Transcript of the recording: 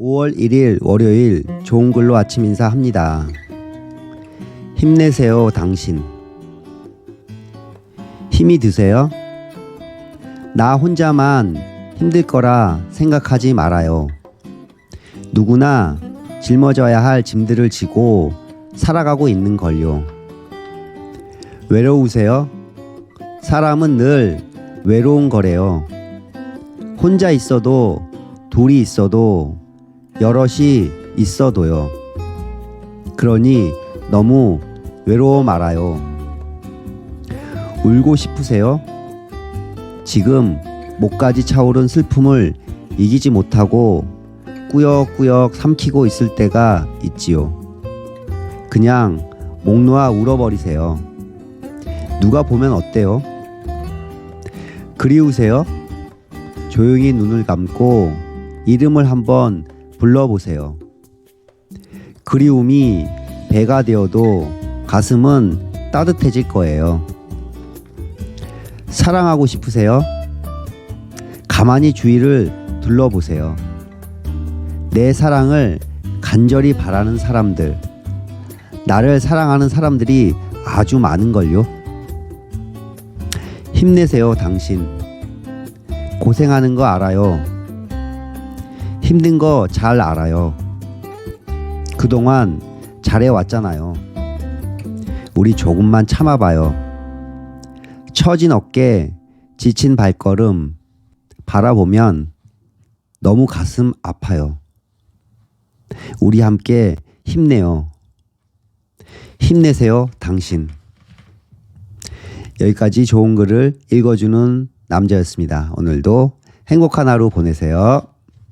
5월 1일 월요일 좋은 글로 아침 인사합니다. 힘내세요, 당신. 힘이 드세요? 나 혼자만 힘들 거라 생각하지 말아요. 누구나 짊어져야 할 짐들을 지고 살아가고 있는 걸요. 외로우세요? 사람은 늘 외로운 거래요. 혼자 있어도 둘이 있어도 여럿이 있어도요. 그러니 너무 외로워 말아요. 울고 싶으세요? 지금 목까지 차오른 슬픔을 이기지 못하고 꾸역꾸역 삼키고 있을 때가 있지요. 그냥 목 놓아 울어버리세요. 누가 보면 어때요? 그리우세요? 조용히 눈을 감고 이름을 한번 불러보세요. 그리움이 배가 되어도 가슴은 따뜻해질 거예요. 사랑하고 싶으세요? 가만히 주위를 둘러보세요. 내 사랑을 간절히 바라는 사람들, 나를 사랑하는 사람들이 아주 많은걸요. 힘내세요, 당신. 고생하는 거 알아요. 힘든 거 잘 알아요. 그동안 잘해왔잖아요. 우리 조금만 참아봐요. 처진 어깨, 지친 발걸음 바라보면 너무 가슴 아파요. 우리 함께 힘내요. 힘내세요, 당신. 여기까지 좋은 글을 읽어주는 남자였습니다. 오늘도 행복한 하루 보내세요.